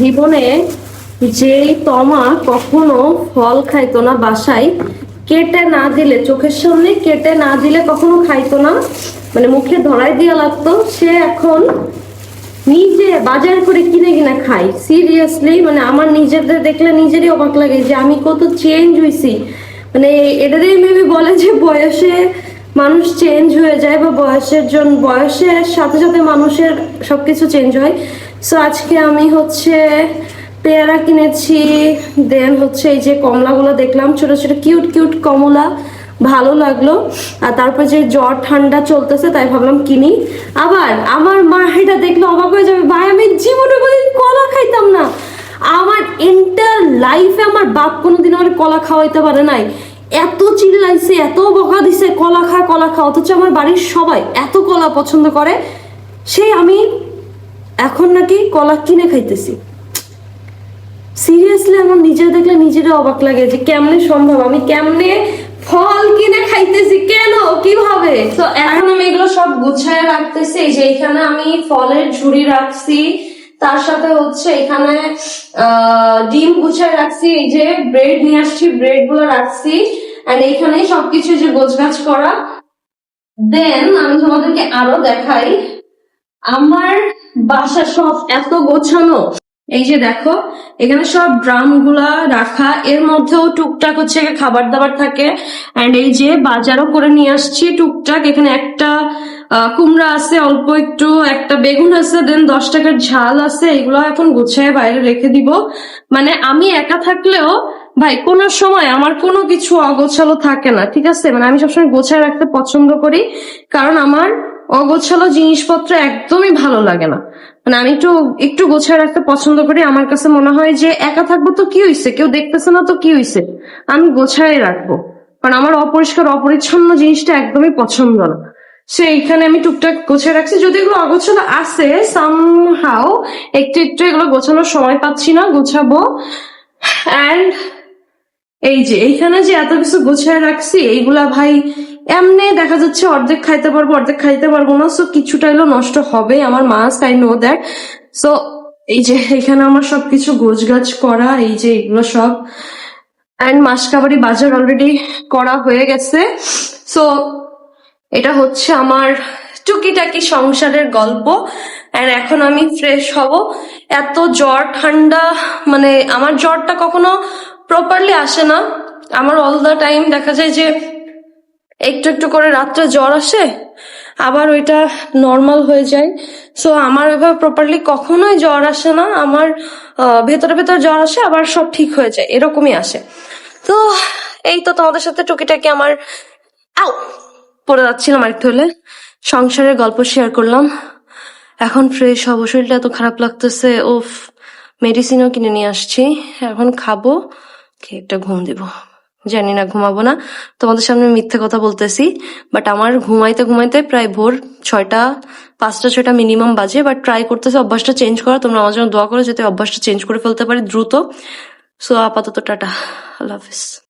জীবনে যেই তমা কখনো ফল খাইতো না বাসায়, কেটে না দিলে, চোখের সামনে কেটে না দিলে কখনো খাইতো না। মানে মুখে ধরাই দিয়া লাগতো। সে এখন নিজে বাজার করে কিনে কিনে খাই সিরিয়াসলি মানে আমার নিজেদের দেখলে নিজেরই অবাক লাগে যে আমি কত চেঞ্জ হয়েছি মানে এটাতেই মেবি বলে যে বয়সে মানুষ চেঞ্জ হয়ে যায় বা বয়সের জন্য বয়সের সাথে সাথে মানুষের সবকিছু চেঞ্জ হয়। সো আজকে আমি হচ্ছে পেয়ারা কিনেছি দেন হচ্ছে এই যে কমলাগুলো দেখলাম, ছোট ছোট কিউট কিউট কমলা, ভালো লাগল। আর তারপর যে জ্বর ঠান্ডা চলতেছে, তাই ভাবলাম কিনি। আবার আমার মা এটা দেখলে অবাক হয়ে যাবে, ভাই, আমি জীবনে কোনোদিন কলা খাইতাম না। আমার এন্টার লাইফে আমার বাপ কোনোদিন আমার কলা খাওয়াইতে পারে নাই। এত চিল্লাইছে, এত বকা দিছে, কলা খা কলা খা। অথচ আমার বাড়ির সবাই এত কলা পছন্দ করে। সেই আমি এখন নাকি কলা কিনে খাইতেছি। সিরিয়াসলি আমার নিজে দেখলে নিজেরও অবাক লাগে যে কেমনে সম্ভব? আমি কেমনে ফল কিনে খাইতেছি? কেন? কীভাবে? তো এখন আমি এগুলো সব গুছায় রাখতেছি। যে এখানে আমি ফলের ঝুড়ি রাখছি। তার সাথে হচ্ছে এখানে ডিম গুছায় রাখছি। এই যে ব্রেড নিয়ে আসছি ব্রেডগুলো রাখছি। এন্ড এইখানে সবকিছু যে গোছগাছ করা। দেন আমি তোমাদেরকে আরও দেখাই আমার বাসা সব এত গোছানো। এই যে দেখো, এখানে সব ড্রামগুলা রাখা। এর মধ্যেও টুকটাক হচ্ছে খাবার দাবার থাকে। অ্যান্ড এই যে বাজারও করে নিয়ে আসছি টুকটাক। এখানে একটা কুমড়া আছে, অল্প একটু, একটা বেগুন আছে দেন দশ টাকার ঝাল আছে। এগুলো এখন গুছায় বাইরে রেখে দিব। মানে আমি একা থাকলেও, ভাই, কোনো সময় আমার কোনো কিছু অগোছালো থাকে না, ঠিক আছে? মানে আমি সবসময় গোছায় রাখতে পছন্দ করি। কারণ আমার অগোছালো জিনিসপত্র একদমই ভালো লাগে না। মানে আমি একটু একটু গোছায় রাখতে পছন্দ করি। আমার কাছে মনে হয় যে একা থাকব তো কি হইছে? কেউ দেখতেছে না তো কি হইছে? আমি গোছায় রাখব। কারণ আমার অপরিষ্কার, অপরিচ্ছন্ন জিনিসটা একদমই পছন্দ না। সে এইখানে আমি টুকটাক গোছায় রাখছি। যদি এগুলো অগোছালো আছে সামহাও একটু একটু এগুলো গোছানোর সময় পাচ্ছি না, গোছাবো। অ্যান্ড এই যে, এইখানে যে এত কিছু গোছায় রাখছি, এইগুলা ভাই এমনি দেখা যাচ্ছে অর্ধেক খাইতে পারব, অর্ধেক খাইতে পারব না সো কিছুটা এলো নষ্ট হবে, আমার মাস আই নো দ্যাট সো এই যে এখানে আমার সবকিছু গোছগাছ করা, এই যে এগুলো সব অ্যান্ড মাসকাবাড়ি বাজার অলরেডি করা হয়ে গেছে। সো এটা হচ্ছে আমার টুকিটাকি সংসারের গল্প অ্যান্ড এখন আমি ফ্রেশ হব। এত জ্বর, ঠান্ডা মানে আমার জ্বরটা কখনো প্রপারলি আসে না। আমার অল দ্য টাইম দেখা যায় যে একটু একটু করে রাত্রে জ্বর আসে, আবার ওইটা নর্মাল হয়ে যায়। সো আমার এভাবে প্রপারলি কখনোই জ্বর আসে না, আমার ভেতরে ভেতরে জ্বর আসে, আবার সব ঠিক হয়ে যায়, এরকমই আসে। তো, এই তো তোমাদের সাথে টুকিটাকি আমার আও পড়ে যাচ্ছিলাম আরেকটু হলে সংসারের গল্প শেয়ার করলাম। এখন ফ্রেশ হব, শরীরটা এত খারাপ লাগতেছে ওফ মেডিসিনও কিনে নিয়ে আসছি। এখন খাব, খেয়ে একটা ঘুম দিব। জানি না, ঘুমাবো না। তোমাদের সামনে মিথ্যে কথা বলতেছি বাট আমার ঘুমাইতে ঘুমাইতে প্রায় ভোর ছয়টা, পাঁচটা, ছয়টা মিনিমাম বাজে বাট ট্রাই করতেছি অভ্যাসটা চেঞ্জ করা। তোমরা আমার জন্য দোয়া করো যাতে অভ্যাসটা চেঞ্জ করে ফেলতে পারি দ্রুত। সো আপাতত টাটা, আল্লাহ হাফিজ।